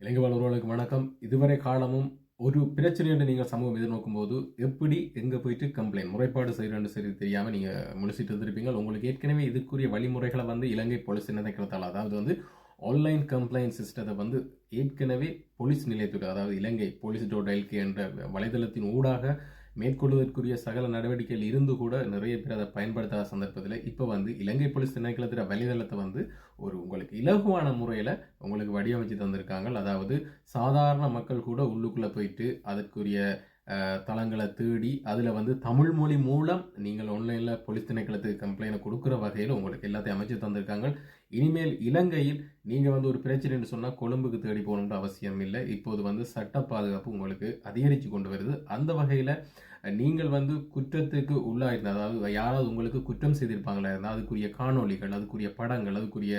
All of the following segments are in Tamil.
இலங்கை வாழ்வுறவர்களுக்கு வணக்கம். இதுவரை காலமும் ஒரு பிரச்சனை என்று நீங்கள் சமூகம் எதிர்நோக்கும் போது எப்படி எங்கே போயிட்டு கம்ப்ளைண்ட் முறைப்பாடு செய்யறேன்னு சரி தெரியாமல் நீங்கள் முழிச்சிட்டு இருந்திருப்பீங்க. உங்களுக்கு ஏற்கனவே இதுக்குரிய வழிமுறைகளை வந்து இலங்கை போலீஸ் நினைக்கிறதால அதாவது வந்து ஆன்லைன் கம்ப்ளைண்ட் சிஸ்டத்தை வந்து ஏற்கனவே போலீஸ் நிலையத்துக்கு அதாவது இலங்கை போலீஸ் டோட் எல்கே என்ற வலைதளத்தின் ஊடாக மேற்கொள்வதற்குரிய சகல நடவடிக்கைகள் இருந்து கூட நிறைய பேர் அதை பயன்படுத்தாத சந்தர்ப்பத்தில் இப்போ வந்து இலங்கை போலீஸ் திணைக்களத்தில் வலைதளத்தை வந்து ஒரு உங்களுக்கு இலகுவான முறையில் உங்களுக்கு வடிவமைச்சு தந்திருக்காங்க. அதாவது சாதாரண மக்கள் கூட உள்ளுக்குள்ளே போயிட்டு அதற்குரிய தளங்களை தேடி அதில் வந்து தமிழ் மொழி மூலம் நீங்கள் ஆன்லைனில் போலீஸ் திணைக்களத்துக்கு கம்ப்ளைண்ட் கொடுக்குற வகையில் உங்களுக்கு எல்லாத்தையும் அமைச்சு தந்திருக்காங்க. இனிமேல் இலங்கையில் நீங்கள் வந்து ஒரு பிரச்சனைன்னு சொன்னால் கொழும்புக்கு தேடி போகணுன்ற அவசியம் இல்லை. இப்போது வந்து சட்ட பாதுகாப்பு உங்களுக்கு அதிகரித்து கொண்டு வருது. அந்த வகையில் நீங்கள் வந்து குற்றத்துக்கு உள்ளாயிருந்தால் அதாவது யாராவது உங்களுக்கு குற்றம் செய்திருப்பாங்களா? இருந்தால் அதுக்குரிய காணொளிகள் அதுக்குரிய படங்கள் அதுக்குரிய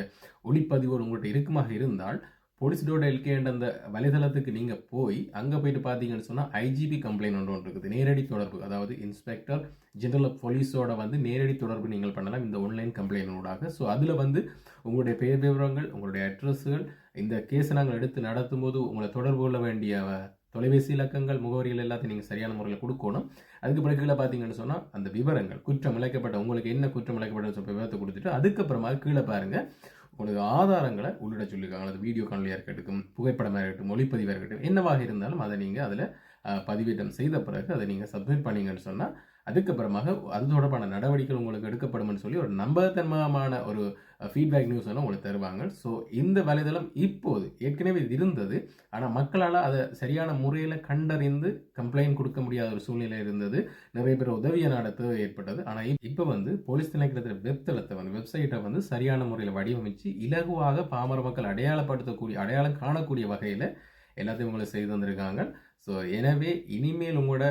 ஒளிப்பதிவுகள் உங்கள்கிட்ட இருக்குமாக இருந்தால் போலீஸ் டோட் எல்கேன்ற அந்த வலைதளத்துக்கு நீங்கள் போய் அங்கே போயிட்டு பார்த்தீங்கன்னு சொன்னால் ஐஜிபி கம்ப்ளைண்ட் ஒன்று ஒன்று இருக்குது. நேரடி தொடர்பு. அதாவது இன்ஸ்பெக்டர் ஜெனரல் போலீஸோட வந்து நேரடி தொடர்பு நீங்கள் பண்ணலாம். இந்த ஆன்லைன் கம்ப்ளைண்ட் ஊடாக. ஸோ அதில் வந்து உங்களுடைய பெயர் விவரங்கள் உங்களுடைய அட்ரஸ்கள் இந்த கேஸை நாங்கள் எடுத்து நடத்தும்போது உங்களை தொடர்பு கொள்ள வேண்டிய தொலைபேசி இலக்கங்கள் முகவரிகள் எல்லாத்தையும் நீங்கள் சரியான முறையில் கொடுக்கணும். அதுக்கு பிறகு கீழே பார்த்தீங்கன்னு சொன்னால் அந்த விவரங்கள் குற்றம் இழைக்கப்பட்ட உங்களுக்கு என்ன குற்றம் இழைக்கப்பட்ட சொல்லி விவரத்தை கொடுத்துட்டு அதுக்கப்புறமா கீழே பாருங்கள் உனது ஆதாரங்களை உள்ளிட சொல்லியிருக்காங்க. அது வீடியோ காணொலியாக இருக்கட்டும் புகைப்படமாக இருக்கட்டும் ஒளிப்பதிவாக இருக்கட்டும் என்னவாக இருந்தாலும் அதை நீங்கள் அதில் பதிவேற்றம் செய்த பிறகு அதை நீங்கள் சப்மிட் பண்ணீங்கன்னு சொன்னால் அதுக்கப்புறமாக அது தொடர்பான நடவடிக்கைகள் உங்களுக்கு எடுக்கப்படும்னு சொல்லி ஒரு நம்பகத்தன்மமான ஒரு ஃபீட்பேக் நியூஸ் எல்லாம் உங்களுக்கு தருவாங்க. ஸோ இந்த வலைதளம் இப்போது ஏற்கனவே இது இருந்தது. ஆனால் மக்களால் அதை சரியான முறையில் கண்டறிந்து கம்ப்ளைண்ட் கொடுக்க முடியாத ஒரு சூழ்நிலை இருந்தது. நிறைய பேர் உதவிய நாட தேவை ஏற்பட்டது ஆனால் இப்போ வந்து போலீஸ் திணைக்களத்தில் வெப்தளத்தை வந்து வெப்சைட்டை வந்து சரியான முறையில் வடிவமைச்சு இலகுவாக பாமர மக்கள் அடையாளப்படுத்தக்கூடிய அடையாளம் காணக்கூடிய வகையில் எல்லாத்தையும் உங்களுக்கு செய்து வந்திருக்காங்க ஸோ எனவே இனிமேல் உங்களோட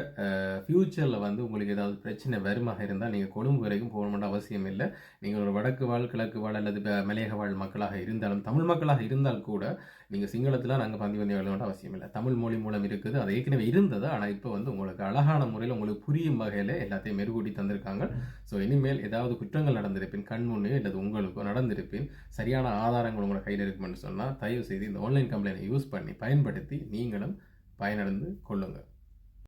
ஃப்யூச்சரில் வந்து உங்களுக்கு ஏதாவது பிரச்சனை வருமாக இருந்தால் நீங்கள் கொழும்பு வரைக்கும் போகணுன்ற அவசியம் இல்லை. நீங்கள் ஒரு வடக்கு வாழ் கிழக்கு வாழ் அல்லது மலையக வாழ் மக்களாக இருந்தாலும் தமிழ் மக்களாக இருந்தால் கூட நீங்கள் சிங்களத்தில் நாங்கள் பந்தி பந்தி எழுத அவசியம் இல்லை. தமிழ் மொழி மூலம் இருக்குது அது ஏற்கனவே இருந்தது ஆனால் இப்போ வந்து உங்களுக்கு அழகான முறையில் உங்களுக்கு புரியும் வகையில் எல்லாத்தையும் மெருகூட்டி தந்திருக்காங்க. ஸோ இனிமேல் ஏதாவது குற்றங்கள் நடந்திருப்பின் கண் முன்னே அல்லது உங்களுக்கோ நடந்திருப்பின் சரியான ஆதாரங்கள் உங்களோட கையில் இருக்குமென்னு சொன்னால் தயவு செய்து இந்த ஆன்லைன் கம்ப்ளைண்ட் யூஸ் பண்ணி பயன்படுத்தி நீங்களும் பயனடைந்து கொள்ளுங்கள்.